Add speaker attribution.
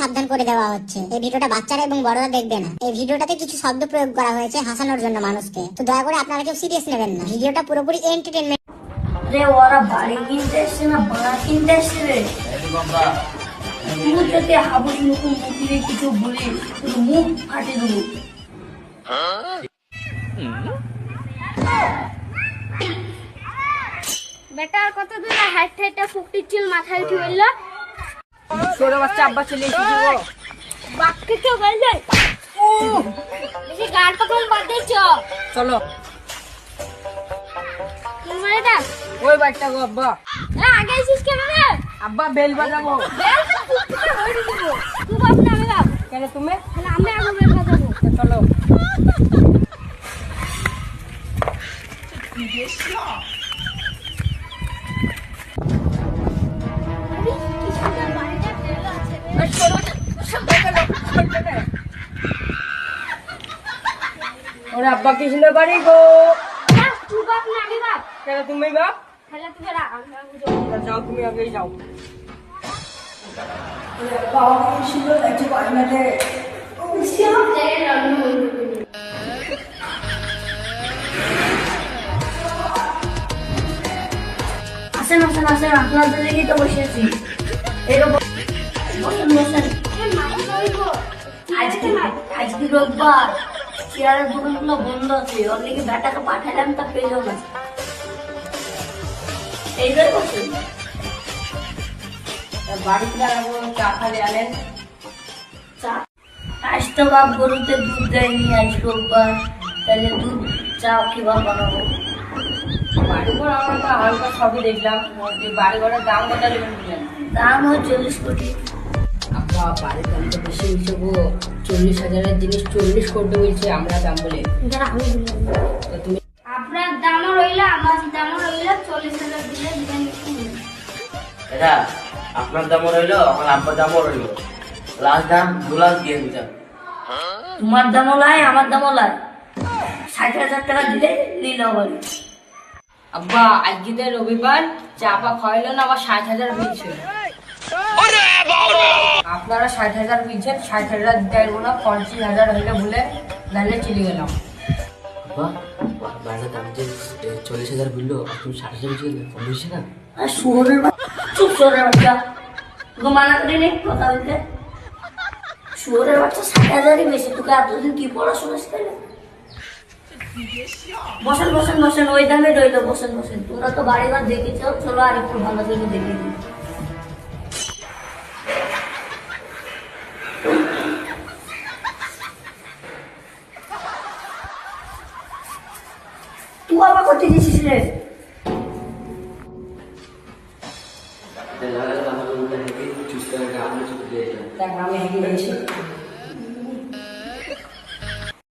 Speaker 1: সাবধান করে দেওয়া হচ্ছে? এই ভিডিওটা বাচ্চারা এবং বড়রা দেখবে না। এই ভিডিওটাতে কিছু শব্দ প্রয়োগ করা হয়েছে হাসানোর জন্য মানুষকে। তো দয়া করে আপনারা কেউ সিরিয়াস নেবেন না। ভিডিওটা পুরোপুরি এন্টারটেনমেন্ট
Speaker 2: রে ওরা বাড়ি কিনতে এসছে না? বাড়া কিনতে এসছে রে? তুই যদি হাবুস মুখুম মুখে কিছু বলি তোর মুখ ফাটে দেবো
Speaker 3: বেটার কত দূর হাইট হাইটে ফুকটির চুল মাথায় উঠে বলল
Speaker 4: ছোট বাচ্চা আব্বা চলে এসেছে গো।
Speaker 3: বাক্কে কেউ বললে বেশি গান পাকাম বাদ দিচ্ছ
Speaker 4: চলো।
Speaker 3: বাড়িটা
Speaker 4: ওই বাচ্চা গো আব্বা।
Speaker 3: এ, আগে এসিস কেন রে?
Speaker 4: আব্বা বেল বাজাবো।
Speaker 3: বেল তুই বাপ না আমি বাপ
Speaker 4: কেন তুমি?
Speaker 3: আমি আগে বেল বাজাবো।
Speaker 4: চলো।
Speaker 3: আরে,
Speaker 4: ওরে আব্বা কৃষ্ণ বাড়ি গো।
Speaker 3: না, তুই বাপ না আমি বাপ।
Speaker 4: কেন তুমি বাপ?
Speaker 3: তাহলে যাব।
Speaker 4: যাও তুমি আগেই যাও।
Speaker 2: আসেন আসেন আসেন আপনাদের লেগেই তো বসে আছি? এরকম বসেন বসেন
Speaker 3: এ, মাটি বলব।
Speaker 2: আজকে আজকে রোববার। চেয়ারের দোকানগুলো বন্ধ আছে, ওর লেগে ব্যাটাকে পাঠালাম তা পেল না। এই জন্য
Speaker 4: বাড়িতে দাঁড়াবো, চা খালি আনেন
Speaker 2: গরুতে দুধ দেয়নি, আজ রোববার। তাহলে দুধ, চা কীভাবে বানাবো?
Speaker 4: বাড়ি ঘর আমরা হালকা সবই দেখলাম যে বাড়ি ঘরের দাম কত
Speaker 2: দাম হয় চল্লিশ কোটি।
Speaker 4: আব্বা বাড়ির দাম তো বেশি হয়েছে গো চল্লিশ হাজারের জিনিস চল্লিশ করতে বলছে আমরা দাম বলে। তুমি
Speaker 3: আপনার দামও রইল আমার দামও রইল চল্লিশ হাজার দিলে দিবেন
Speaker 5: এটা আপনার দামও রইল আমার আব্বার দামও রইল। লাস্ট দাম দু লাখ দিয়ে দিতাম।
Speaker 2: তোমার দামও লাই আমার দামও লাই। ষাট হাজার টাকা দিলে নিল বাড়ি
Speaker 4: আব্বা আজকে রবিবার চাপা খাওয়াইলো না আবার ষাট হাজার বিল ছিল আপনারা ষাট হাজার বিলছেন ষাট হাজার পারব না পঞ্চাশ হাজার হইলে বলে নাহলে চলে গেলাম।
Speaker 5: বাবা বাজার দাম যে চল্লিশ হাজার বলল তুমি ষাট হাজার বুঝে গেলে কম বেশি না?
Speaker 2: আর চুপ শুয়োরের বাচ্চা। তোকে মানা করি কথা বলতে? শুয়োরের বাচ্চা ষাট হাজারই বেশি তোকে এতদিন কি পড়াশোনা বসেন বসেন বসেন ওই দামে রইল বসেন বসেন। তোমরা তো বাড়িবার দেখেছ চলো আর একটু ভালো করে দেখে দিই আবার করতে গেছিস রে।
Speaker 5: চুজ করে